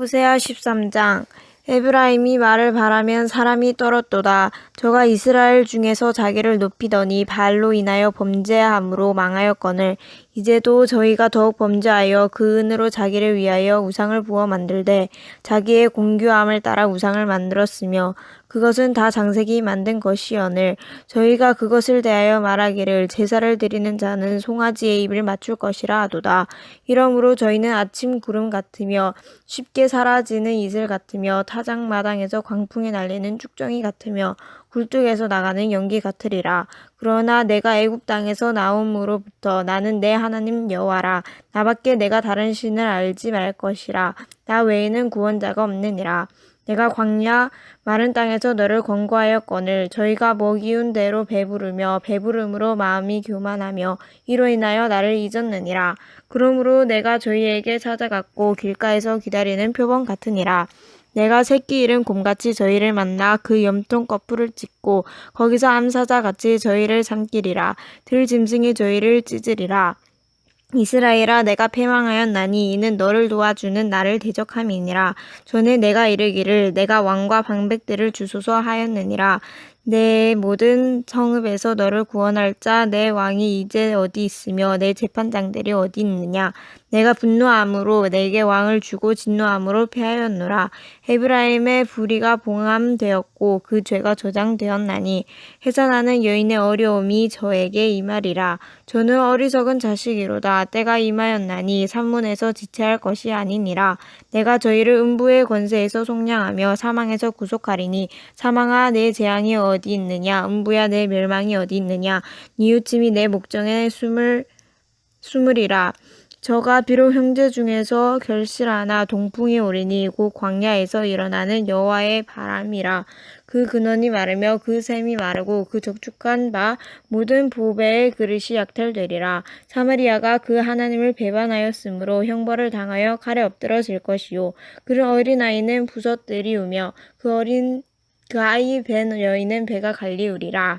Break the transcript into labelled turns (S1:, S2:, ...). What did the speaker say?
S1: 호세아 13장 에브라임이 말을 바라면 사람이 떨었도다. 저가 이스라엘 중에서 자기를 높이더니 바알로 인하여 범죄함으로 망하였거늘 이제도 저희가 더욱 범죄하여 그 은으로 자기를 위하여 우상을 부어 만들되 자기의 공교함을 따라 우상을 만들었으며 그것은 다 장색이 만든 것이여늘 저희가 그것을 대하여 말하기를 제사를 드리는 자는 송아지의 입을 맞출 것이라 하도다. 이러므로 저희는 아침 구름 같으며 쉽게 사라지는 이슬 같으며 타작 마당에서 광풍에 날리는 쭉정이 같으며 굴뚝에서 나가는 연기 같으리라. 그러나 내가 애굽 땅에서 나옴으로부터 나는 내 하나님 여호와라. 나밖에 내가 다른 신을 알지 말 것이라. 나 외에는 구원자가 없느니라. 내가 광야 마른 땅에서 너를 권고하였거늘 저희가 먹이운 대로 배부르며 배부름으로 마음이 교만하며 이로 인하여 나를 잊었느니라. 그러므로 내가 저희에게 찾아갔고 길가에서 기다리는 표범 같으니라. 내가 새끼 잃은 곰같이 저희를 만나 그 염통 거풀을 찢고 거기서 암사자같이 저희를 삼키리라. 들 짐승이 저희를 찢으리라. 이스라엘아 내가 패망하였나니 이는 너를 도와주는 나를 대적함이니라 전에 내가 이르기를 내가 왕과 방백들을 주소서 하였느니라 내 모든 성읍에서 너를 구원할 자 내 왕이 이제 어디 있으며 내 재판장들이 어디 있느냐? 내가 분노함으로 내게 왕을 주고 진노함으로 패하였노라. 에브라임의 불의가 봉함되었고 그 죄가 저장되었나니 해산하는 여인의 어려움이 저에게 임하리라. 저는 어리석은 자식이로다. 때가 임하였나니 산문에서 지체할 것이 아니니라. 내가 저희를 음부의 권세에서 속량하며 사망에서 구속하리니 사망아 내 재앙이 어디 있느냐? 음부야 내 멸망이 어디 있느냐? 뉘우침이 내 목정에 숨을 숨으리라. 저가 비록 형제 중에서 결실하나 동풍이 오리니 곧 광야에서 일어나는 여호와의 바람이라. 그 근원이 마르며 그 샘이 마르고 그 적축한 바 모든 보배의 그릇이 약탈되리라. 사마리아가 그 하나님을 배반하였으므로 형벌을 당하여 칼에 엎드러질 것이요. 그 어린아이는 부서뜨리우며 그 어린 그 아이 벤 여인은 배가 갈리우리라